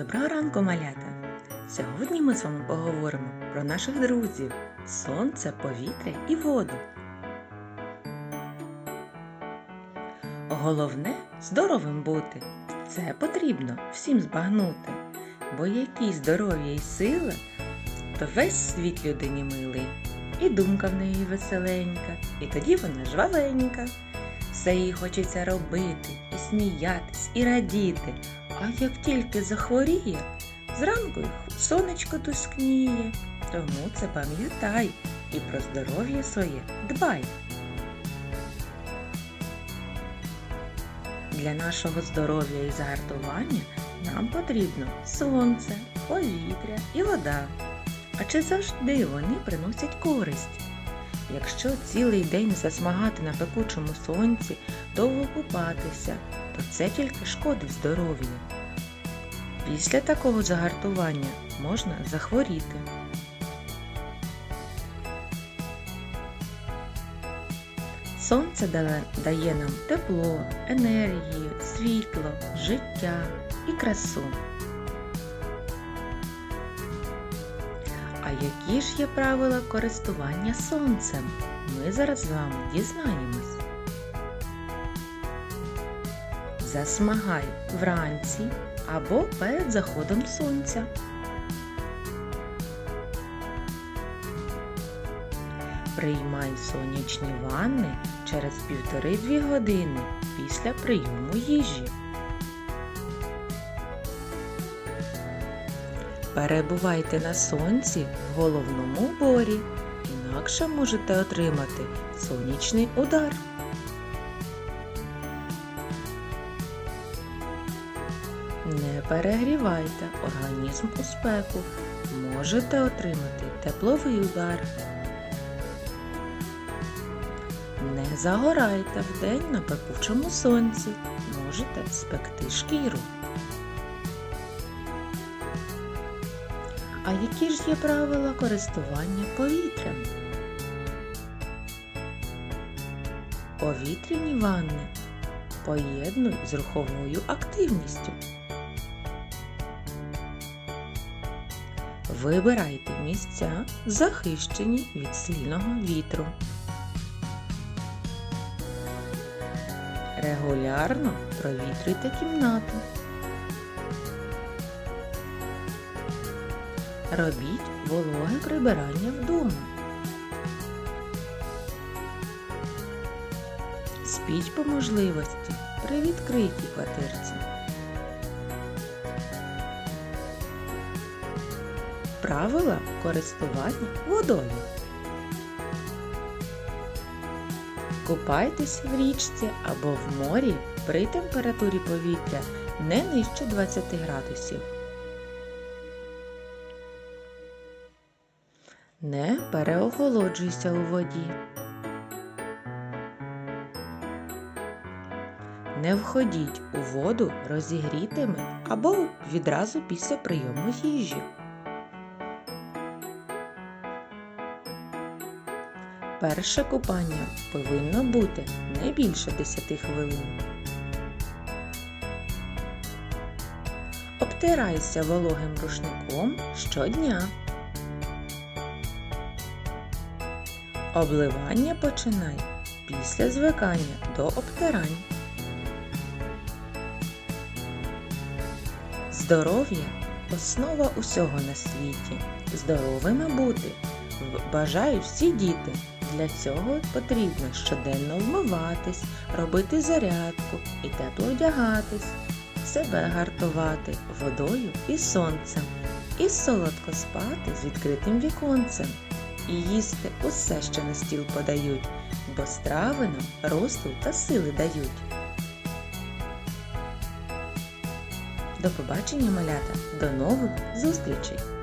Доброго ранку, малята! Сьогодні ми з вами поговоримо про наших друзів сонце, повітря і воду. Головне здоровим бути. Це потрібно всім збагнути. Бо які здоров'я і сила, то весь світ людині милий. І думка в неї веселенька, і тоді вона жвавенька. Все їй хочеться робити, і сміятись, і радіти. А як тільки захворіє, зранку сонечко тускніє. Тому це пам'ятай і про здоров'я своє дбай. Для нашого здоров'я і загартування нам потрібно сонце, повітря і вода. А чи завжди вони приносять користь? Якщо цілий день засмагати на пекучому сонці, довго купатися, то це тільки шкодить здоров'ю. Після такого загартування можна захворіти. Сонце дає нам тепло, енергію, світло, життя і красу. А які ж є правила користування сонцем? Ми зараз з вами дізнаємось. Засмагай вранці або перед заходом сонця. Приймай сонячні ванни через півтори-дві години після прийому їжі. Перебувайте на сонці в головному уборі, інакше можете отримати сонячний удар. Не перегрівайте організм у спеку. Можете отримати тепловий удар. Не загорайте вдень на пекучому сонці. Можете спекти шкіру. А які ж є правила користування повітрям? Повітряні ванни поєднуй з руховою активністю. Вибирайте місця, захищені від сильного вітру. Регулярно провітрюйте кімнату. Робіть вологе прибирання вдома. Спіть по можливості при відкритій квартирці. Правила користування водою. Купайтесь в річці або в морі при температурі повітря не нижче 20 градусів. Не переохолоджуйся у воді. Не входіть у воду розігрітими або відразу після прийому їжі. Перше купання повинно бути не більше 10 хвилин. Обтирайся вологим рушником щодня. Обливання починай після звикання до обтирань. Здоров'я основа усього на світі. Здоровими бути бажають всі діти. Для цього потрібно щоденно вмиватись, робити зарядку і тепло одягатись, себе гартувати водою і сонцем, і солодко спати з відкритим віконцем, і їсти усе, що на стіл подають, бо страви нам росту та сили дають. До побачення, малята! До нових зустрічей!